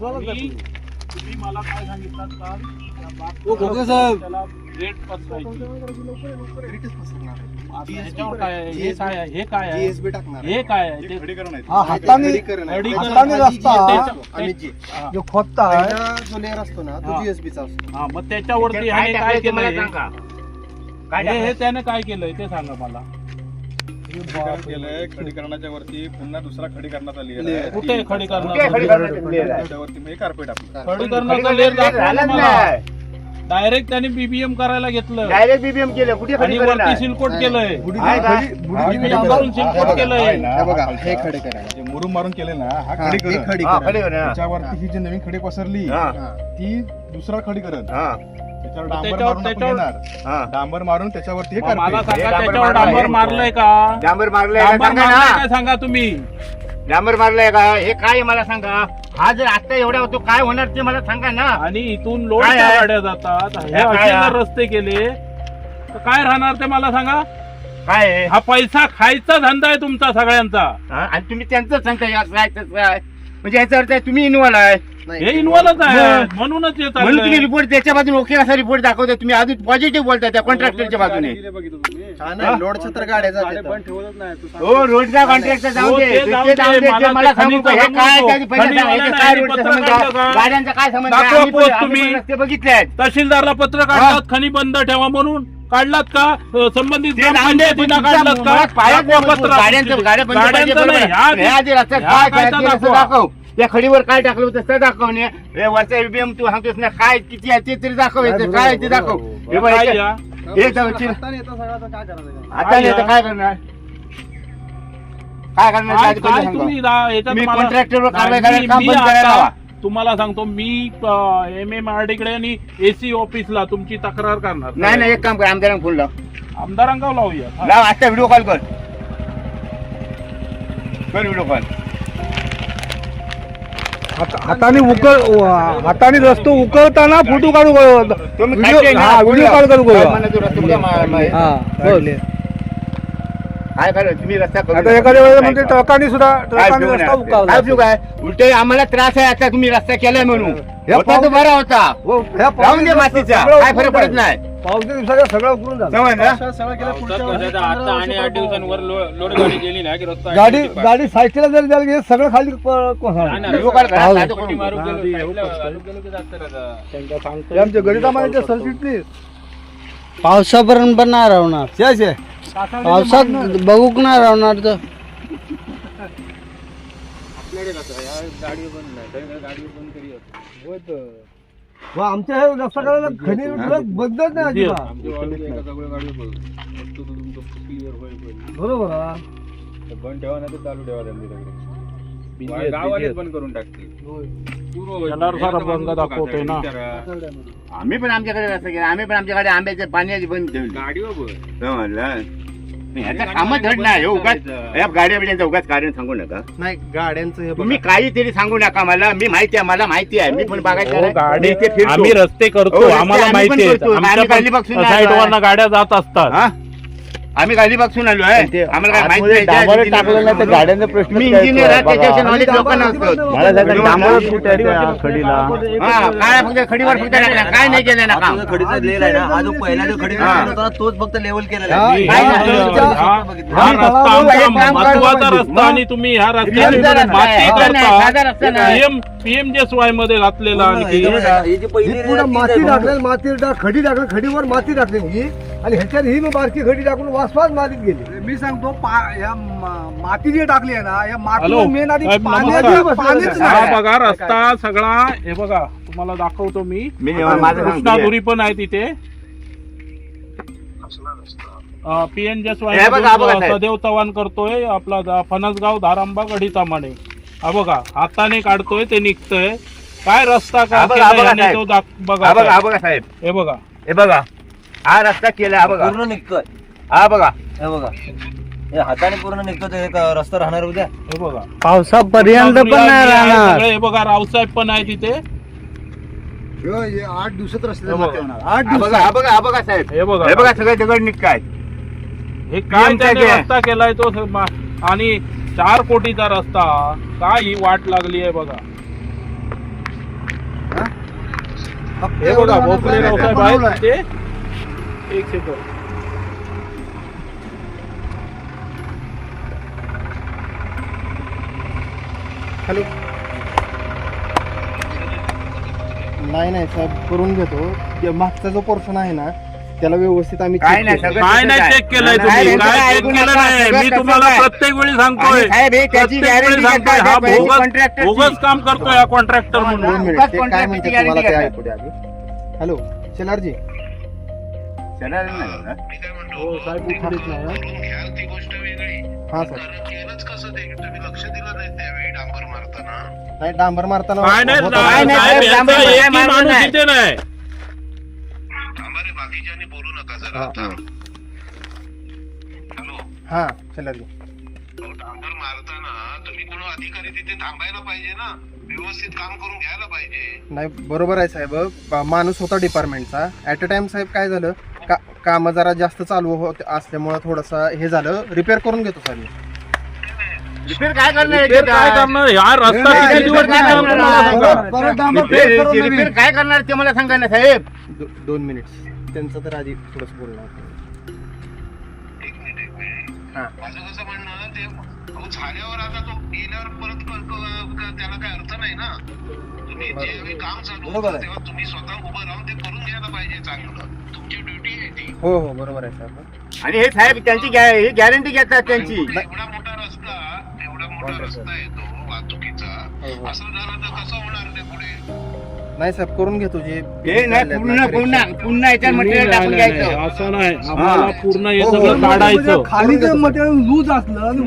मी- तुम्ही मला काय सांगितलं का त्या बाग- ओ, घोगे साहेब. त्याला रेट पसरायची आता ह्याच्यावर काय आहे? हे काय आहे? हे काय आहे जीएसबी टाकणार हे काय आहे ते- हा हाताने. हाताने रस्ता जी- हा. जो लेअर असतो ना हा. तो जीएसबीचा असतो हा मग त्याच्यावरती काय ह्याने काय हे हे टाकायचं? त्याने काय केलंय ते सांगा मला केलंय खडीकरणाच्या वरती पुन्हा दुसरा खडीकरणाचा लेअर कुठे खडी कार्पेट आपलं. खडी खडीकरणाचं लेअर. डायरेक्ट त्यांनी बीबीएम करायला घेतलं. डायरेक्ट बीबीएम केलं. कुठे आणि वरती? सिलकोट केलंय? खडी- सिलकोट केलंय हे बघा हे खडे करा जे मुरुम मारून केले ना हा खडीकरण खडी हा. त्याच्यावरती ही जी नवीन खडी पसरली हा, ती दुसरा खडीकरण हा, त्याच्यावर डांबर त्याच्यावर- मारून आपण त्याच्यावर- हा. डांबर मारून त्याच्यावरती हे मला सांगा डांबर त्याच्यावर मारलंय. डांबर मारलंय का? डांबर मारलंय का? डांबर सांगा मारलंय ना काय सांगा तुम्ही? डांबर मारलंय का? हे काय आहे मला सांगा? हा जर आता एवढा होतो काय होणार ते मला सांगा ना. आणि इथून लोडच्या काय आहे? गाड्या जातात. हे काय असे आहे? जर रस्ते केले तर काय राहणार ते मला सांगा? काय आहे? हा पैसा खायचा धंदा आहे तुमचा सगळ्यांचा. हा, आणि तुम्ही त्यांचं सांगता या काय तसं म्हणजे याचा अर्थ आहे तुम्ही इन्व्हॉल्व आहे. हे इन्व्हॉल्वच आहे. मग- म्हणूनच हे म्हणून तुम्ही चाललंय. रिपोर्ट त्याच्या बाजूने ओके असा रिपोर्ट दाखवता तुम्ही. अजून पॉझिटिव्ह बोलताय त्या कॉन्ट्रॅक्टरच्या बाजूने. हा नाही लोडच्या तर गाड्या जातात. हो रोडचा कॉन्ट्रॅक्टर जाऊ हो, दे. ते ते जाऊ जाऊ दे. दे. मला ते मला ते सांगू का? हे खनिज काय सांगू त्याची पहिले खनिज सांगा, हे वाला काय नाही, रोडचा पत्र संबंध काढलं आहे? का? गाड्यांचा काय संबंध आहे? दाखवा आम्ही पोस्ट पण- आम्ही तुम्ही. पण रस्ते बघितले आहेत तहसीलदारला पत्र काढलात खनी बंद ठेवा म्हणून. काढलात का? अ, संबंधित ते ग्रामपंचायतीला काढलात का? मुळात दाखवा पत्र. गाड्यांचं गाड्या बंद पाहिजे गाड्यांचं बरोबर नाही. आहे. ह्या- ह्या आधी रस्त्यात ह्या काय ते. दाखव. त्या खडीवर काय टाकलं होतं ते दाखवणे. हे वरचा ईबीएम तू सांगतोस ना काय किती आहे ते तरी दाखवायचं काय आहे ते दाखव. हे बघ, काय हे- या? हे आता नाही तर काय करणार काय करणार? ते काय आधी पहिले काय सांगा. तुम्ही रा- याच्यात तुम्ही मला- कॉन्ट्रॅक्टरवर कारवाई नाही, करायला काम मी बंद करायला आता लावा. तुम्हाला सांगतो मी एम एम आरकडे आणि एसी ऑफिसला तुमची तक्रार करणार. नाही नाही एक काम कर आमदारांना फोन लाव. आमदारांका लावूया. लाव आता व्हिडिओ कॉल कर. कर व्हिडिओ कॉल हात- हाताने उकळ हाताने रस्तो उकळताना फोटो काढू व्हिडिओ हा कॉल करू हा बस. काय करा तुम्ही रस्ता आता. एखाद्या वेळेला म्हणजे. ट्रकाने सुद्धा काय ट्रकाने उपयोग रस्ता उपयोग आहे उलटे आम्हाला त्रास आहे आता तुम्ही रस्ता केलाय म्हणून होता तो पाऊस- बरा होता हो, राहून दे मातीचा काय फरक पडत. नाही पावसाच्या दिवसाच्या सगळं उकळून झालं समज ना सगळं सगळं केलं पुढच्या पावसात वर्षी कसं आता पंधरा आणि आठ वर्षी दिवसांवर लो- लोड गाडी गेली ना की रस्ता गाडी पाच. गाडी सायकलला जर जायला गेलं सगळं खाली प- कोसळणार. नाही ना, व्हिडिओ कॉल करा, पाऊस- साधं पट्टी करून. मारून हा, गेलो, ती साईडला येऊ घालून गेलो की जातं आता. त्यांच्या सांगतो. हे आमच्या गणितामान्याच्या सरचिटणीस पावसापर्यंत पण नाही राहणार पावसात बघूक नाही राहणार तर या गाडी बंद नाही काही गाडी बंद करी होतं. व आमच्या हे रस्ता करायला खणी बदलत नाही अजिबात आमच्या वाळूला एका सगळ्या गाडी बंद फक्त तो तुमचं क्लिअर होईल पण. बरोबर हा. बंद ठेवा नाही तर चालू ठेवा त्यांच्याकडे करून टाकतील पूर्व होईल. येणार सारा याचा बंद बाजूचा दाखवतोय ना. विचारा. आम्ही पण आमच्याकडे रस्ता केला आम्ही पण आमच्याकडे आंब्याचे पाण्याची बंद ठेवली गाडीवर बघ. समजलं? ह्याचं कामच धड नाही हे उगाच या गाड्या बिड्यांचं उगाच कारण सांगू नका. नाही गाड्यांचं हे तुम्ही काहीतरी सांगू नका मला मी माहिती आहे मला माहिती आहे मी पण बागायत हो, गाडी आम्ही रस्ते करतो हो, आम्हाला आम्ही माहिती पण आहे. करतो. आम्ही आमच्या पण गाड्या जात असतात. आम्ही गाडीपासून आलो आहे आम्हाला काय माहिती नाही डांबरच टाकलं नाही तर गाड्यांचा प्रश्न मी इंजिनियर आहे बघा. त्याच्याविषयी नॉलेज लोकांना असतं. मला सांगा, डांबरच कुठे आहे त्या खडीला? हा काय फक्त खडीवर फक्त टाकला काय नाही केलं ना काम खडीचा आहे ना हा जो पहिला जो खडी. होता ना, तोच फक्त लेवल केलेला आहे. हा रस्ता आमचा महत्त्वाचा. रस्ता आणि तुम्ही ह्या रस्त्याने रस्ता माती करता. पीएम पीएम जे वायमध्ये घातलेला आणखी. माती टाकलेली माती टाक खडी टाकली खडीवर माती टाकली ही. आणि ह्याच्यात ही मग बारकी खडी टाकून वासवास मातीत गेली. मी सांगतो या माती जी टाकली आहे ना या हॅलो मेन आधी हा बघा रस्ता सगळा हे बघा तुम्हाला दाखवतो मी. मी कृष्णाधुरी पण आहे तिथे. पीएन हे बघा, हा बघा साहेब. सदैव चव्हाण करतोय आपला फणसगाव धारांबा गढीचा माने हा बघा हाताने काढतोय ते निघतंय. काय रस्ता हा काय बघा, हा केलाय बघा याने साहेब. तो दाख- बघा हा बघा हा साहेब. बघा साहेब. हे बघा. हे बघा हा रस्ता केला हा बघा. पूर्ण निघतोय. हा बघा. हे बघा. हे हाताने पूर्ण निघतो ते एक रस्ता राहणार उद्या. हे बघा. पावसापर्यंत पण नाही राहणार. सगळे. हे बघा रावसाहेब पण आहे तिथे. ह्यो, हे आठ दिवसात रस्ते हे बघा. आठ हा बघा हा बघा हा बघा साहेब. हे बघा. हे बघा सगळे दगड निघतायत हे काय त्याने रस्ता केलाय तो स- मा- आणि चार कोटीचा रस्ता काय ही वाट लागली आहे बघा. फक्त हे बघा एवढं भोसले बनवलंय, रावसाहेब बनवलंय. आहेत ते. एक सेकंद हॅलो. नाही नाही साहेब करून घेतो मागचा जो पोर्शन आहे ना त्याला व्यवस्थित आम्ही काय check नाही, केलं. सगळं काय नाही. चेक केलंय नाही, तुम्ही नाही, काय चेक केलं नका, नाही सगळं मी तुम्हाला. प्रत्येक वेळी सांगतोय आणि साहेब, हे त्याची प्रत्येक वेळी guarantee सांगतोय घेता हा पाहिजे बोगस contractor ची. बोगस काम करतोय हा कॉन्ट्रॅक्टर म्हणून दोन मिनिट उगाच ते काय तुम्हाला ते guarantee ऐकू द्या आधी हॅलो शेलारजी चला नाही ना. हो साहेब नाही हा. हा सर नाही डांबर मारताना काय नाही होता. नाही, नाही, साहेब, साहेब, यांचा डांबरी एकही मारलं माणूस नाही. इथे नाही. हा, हा. हा शेलारजी डांबर मारताना तुम्ही कोण अधिकारी तिथे थांबायला पाहिजे ना? व्यवस्थित काम करून घ्यायला पाहिजे. नाही बरोबर आहे साहेब. ब- माणूस होता डिपार्टमेंटचा ऍट अ टाइम साहेब काय झालं? का काम जरा जास्त चालू होत असल्यामुळं थोडंसं हे झालं. रिपेअर करून घेतो साहेब. मी. रिपेअर काय करणार काय करणार? हा रस्ता नाही, किती दिवस रिपेअर काय करणार? तुम्हाला सांगा. परत- परत डांबर रिपेअर फेक करून रिपेअर नवीन. काय करणार ते मला सांगा ना साहेब. दो- दोन मिनिट त्यांचं तर आधी थोडंसं बोलणार एक मिनिट एक मिनिट हा. माझं कसं म्हणणं ते अहो, झाल्यावर आता तो गेल्यावर परत क- क- क- त्याला काय अर्थ नाही ना. तुम्ही ज्यावेळी काम चालू बरोबर होतं आहे. तेव्हा तुम्ही स्वतः उभं राहून ते करून घ्यायला पाहिजे चांगलं. तुमची ड्युटी आहे ती. हो हो बरोबर आहे साहेब. आणि हे साहेब त्यांची गॅरंटी घेतात त्यांची. एवढा मोठा रस्ता वाहतुकीचा. हो. असं झालं तर कसं होणार ते पुढे? नाही साहेब करून घेतो जे हे नाही पूर्ण पुन्हा पुन्हा याच्यात मटेरियल टाकून घ्यायचं. असं नाही. आम्हाला पूर्ण हे हो, हो, सगळं काढायचं. खाली जर मटेरियल लूज असलं